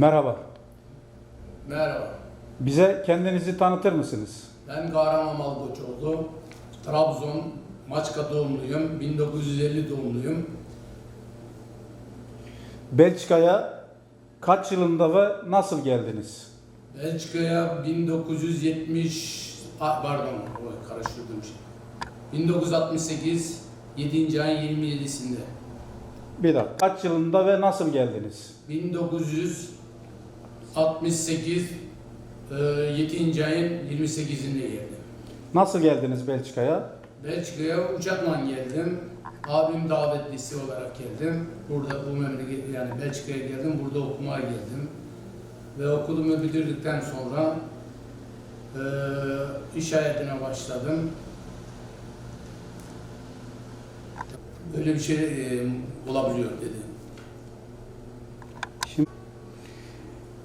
Merhaba. Merhaba. Bize kendinizi tanıtır mısınız? Ben Kahraman Malkoçoğlu. Trabzon, Maçka doğumluyum. 1950 doğumluyum. Belçika'ya kaç yılında ve nasıl geldiniz? Belçika'ya 1970 pardon karıştırdım şey. 1968 7. ayın 27'sinde. Bir dakika. Kaç yılında ve nasıl geldiniz? 1900 68 7. E, ayın 28'inde geldim. Nasıl geldiniz Belçika'ya? Belçika'ya uçakla geldim. Abim davetlisi olarak geldim. Burada bu memleket yani Belçika'ya geldim. Burada okumaya geldim. Ve okulumu bitirdikten sonra e, iş hayatına başladım. Böyle bir şey e, olabiliyor dedi.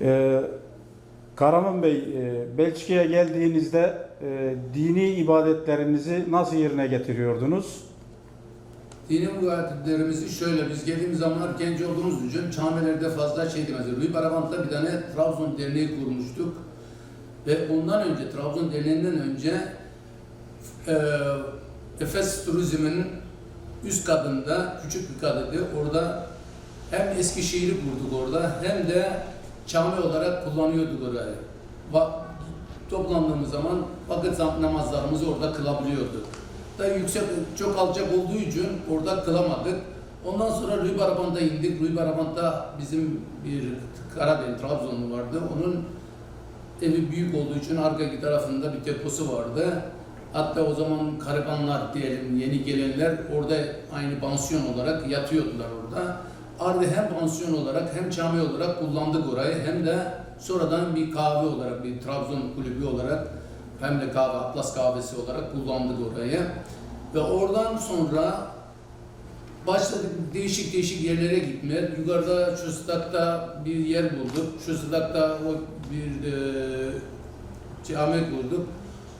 Ee, Karaman Bey, e, Belçika'ya geldiğinizde e, dini ibadetlerinizi nasıl yerine getiriyordunuz? Dini müvaddetlerimizi şöyle, biz geldiğimiz zamanlar genç olduğumuz için Çameler'de fazla şey demez. Rui Barabant'ta bir tane Trabzon Derneği kurmuştuk. Ve ondan önce, Trabzon Derneği'nden önce e, Efes Turizm'in üst kadında, küçük bir kadıdı. Orada hem Eskişehir'i kurduk orada hem de cami olarak kullanıyorduk orayı. Va- toplandığımız zaman vakit namazlarımızı orada kılabiliyorduk da yüksek, çok alçak olduğu için orada kılamadık. Ondan sonra Rüy Baraban'da indik. Rüy Baraban'da bizim bir Karadeniz, Trabzonlu vardı. Onun evi büyük olduğu için arka tarafında bir deposu vardı. Hatta o zaman garibanlar diyelim, yeni gelenler orada aynı pansiyon olarak yatıyordular orada. Ardı hem pansiyon olarak hem cami olarak kullandık orayı hem de sonradan bir kahve olarak, bir Trabzon kulübü olarak hem de kahve, Atlas kahvesi olarak kullandık orayı. Ve oradan sonra başladık değişik değişik yerlere gitmeye. Yukarıda şu stakta bir yer bulduk. Şu stakta o bir e, cami bulduk.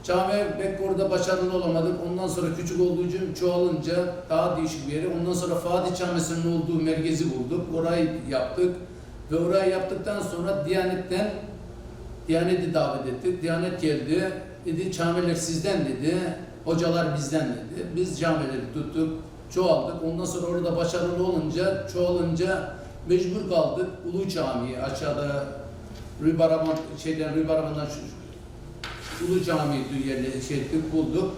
Cami pek orada başarılı olamadık. Ondan sonra küçük olduğu için çoğalınca daha değişik bir yere. Ondan sonra Fatih Camisi'nin olduğu merkezi bulduk. Orayı yaptık. Ve orayı yaptıktan sonra Diyanet'ten Diyanet'i davet ettik. Diyanet geldi. Dedi camiler sizden dedi. Hocalar bizden dedi. Biz camileri tuttuk. Çoğaldık. Ondan sonra orada başarılı olunca, çoğalınca mecbur kaldık. Ulu Camii'yi aşağıda Rübaraman, şeyden Rübaraman'dan Ulu Camii'yi yerine şey ettik, bulduk.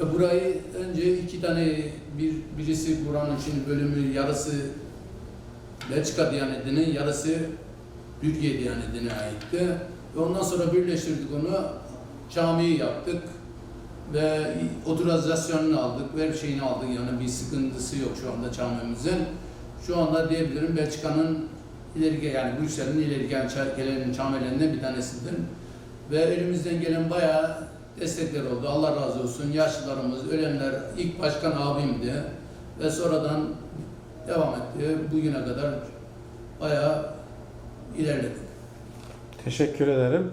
Ve burayı önce iki tane, bir, birisi buranın için bölümü yarısı Belçika Diyaneti'nin yarısı Türkiye Diyaneti'ne aitti. Ve ondan sonra birleştirdik onu, camiyi yaptık ve otorizasyonunu aldık, her şeyini aldık yani bir sıkıntısı yok şu anda camimizin. Şu anda diyebilirim Belçika'nın ileri yani Brüksel'in ileri gelen camilerinden bir tanesidir. Ve elimizden gelen bayağı destekler oldu. Allah razı olsun. Yaşlılarımız, ölenler, ilk başkan abimdi ve sonradan devam etti. Bugüne kadar bayağı ilerledik. Teşekkür ederim.